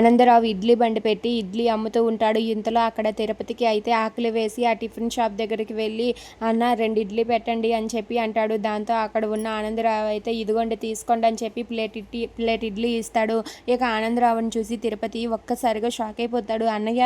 ఆనందరావు ఇడ్లీ బండి పెట్టి ఇడ్లీ అమ్ముతూ ఉంటాడు. ఇంతలో అక్కడ తిరుపతికి అయితే ఆకలి వేసి ఆ టిఫిన్ షాప్ దగ్గరికి వెళ్ళి అన్న రెండు ఇడ్లీ పెట్టండి అని చెప్పి అంటాడు. దాంతో అక్కడ ఉన్న ఆనందరావు అయితే ఇదిగోండి తీసుకోండి అని చెప్పి ప్లేట్ ఇడ్లీ ప్లేట్ ఇడ్లీ ఇస్తాడు. ఇక ఆనందరావుని చూసి తిరుపతి ఒక్కసారిగా షాక్ అయిపోతాడు. అన్నయ్య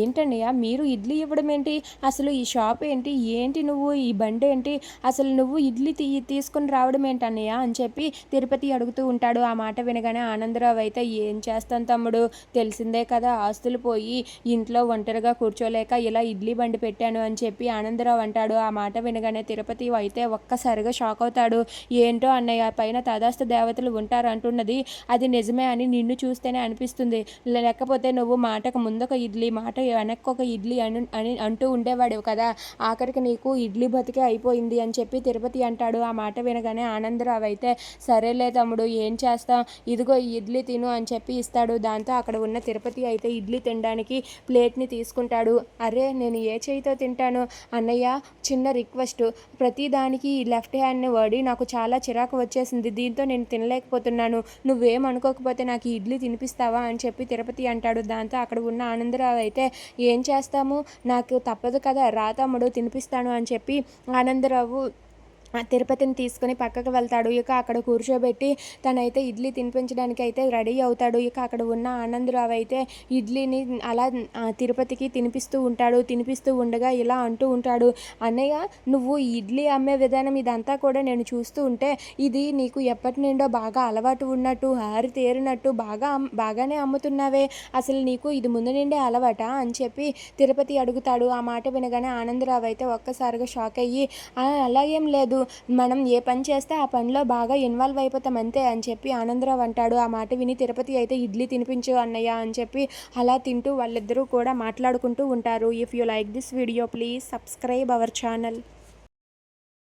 ఏంటన్నయ్య మీరు ఇడ్లీ ఇవ్వడం ఏంటి? అసలు ఈ షాప్ ఏంటి? ఏంటి నువ్వు? ఈ బండి ఏంటి? అసలు నువ్వు ఇడ్లీ తీ తీసుకొని రావడం ఏంటన్నయ్య? అని చెప్పి తిరుపతి అడుగుతూ ఉంటాడు. ఆ మాట వినగానే ఆనందరావు అయితే ఏం చేస్తాను తమ్ముడు? తెలిసిందే కదా. ఆస్తులు పోయి ఇంట్లో ఒంటరిగా కూర్చోలేక ఇలా ఇడ్లీ బండి పెట్టాను అని చెప్పి ఆనందరావు అంటాడు. ఆ మాట వినగానే తిరుపతి అయితే ఒక్కసారిగా షాక్ అవుతాడు. ఏంటో అన్నయ్య పైన తదాస్త దేవతలు ఉంటారు అంటున్నది అది నిజమే అని నిన్ను చూస్తేనే అనిపిస్తుంది. లేకపోతే నువ్వు మాటకు ముందొక ఇడ్లీ మాట వెనక్కొక ఇడ్లీ అని అని అంటూ ఉండేవాడు కదా. ఆఖరికి నీకు ఇడ్లీ బతికే అయిపోయింది అని చెప్పి తిరుపతి అంటాడు. ఆ మాట వినగానే ఆనందరావు అయితే సరేలే తమ్ముడు ఏం చేస్తాం? ఇదిగో ఈ ఇడ్లీ తిను అని చెప్పి ఇస్తాడు. దాంతో అక్కడ ఉన్న తిరుపతి అయితే ఇడ్లీ తినడానికి ప్లేట్ని తీసుకుంటాడు. అరే నేను ఏ చేయితో తింటాను? అన్నయ్య చిన్న రిక్వెస్ట్. ప్రతి దానికి లెఫ్ట్ హ్యాండ్ని వాడి నాకు చాలా చిరాకు వచ్చేసింది. దీంతో నేను తినలేకపోతున్నాను. నువ్వేం అనుకోకపోతే నాకు ఇడ్లీ తినిపిస్తావా అని చెప్పి తిరుపతి అంటాడు. దాంతో అక్కడ ఉన్న ఆనందరావు అయితే ఏం చేస్తాము? నాకు తప్పదు కదా. రా తమ్ముడు తినిపిస్తాను అని చెప్పి ఆనందరావు తిరుపతిని తీసుకొని పక్కకు వెళ్తాడు. ఇక అక్కడ కూర్చోబెట్టి తనైతే ఇడ్లీ తినిపించడానికి అయితే రెడీ అవుతాడు. ఇక అక్కడ ఉన్న ఆనందరావు అయితే ఇడ్లీని అలా తిరుపతికి తినిపిస్తూ ఉంటాడు. తినిపిస్తూ ఉండగా ఇలా అంటూ ఉంటాడు. అన్నయ్య నువ్వు ఇడ్లీ అమ్మే విధానం ఇదంతా కూడా నేను చూస్తూ ఉంటే ఇది నీకు ఎప్పటి నుండో బాగా అలవాటు ఉన్నట్టు హారి తేరినట్టు బాగా బాగానే అమ్ముతున్నావే. అసలు నీకు ఇది ముందు నుండే అలవాటా? అని చెప్పి తిరుపతి అడుగుతాడు. ఆ మాట వినగానే ఆనందరావు అయితే ఒక్కసారిగా షాక్ అయ్యి అలాగేం అలా ఏం లేదు. మనం ఏ పని చేస్తే ఆ పనిలో బాగా ఇన్వాల్వ్ అయిపోతాం అంతే అని చెప్పి ఆనందరావు అంటాడు. ఆ మాట విని తిరుపతి అయితే ఇడ్లీ తినిపించు అన్నయ్య అని చెప్పి అలా తింటూ వాళ్ళిద్దరూ కూడా మాట్లాడుకుంటూ ఉంటారు. If you like this video please subscribe our channel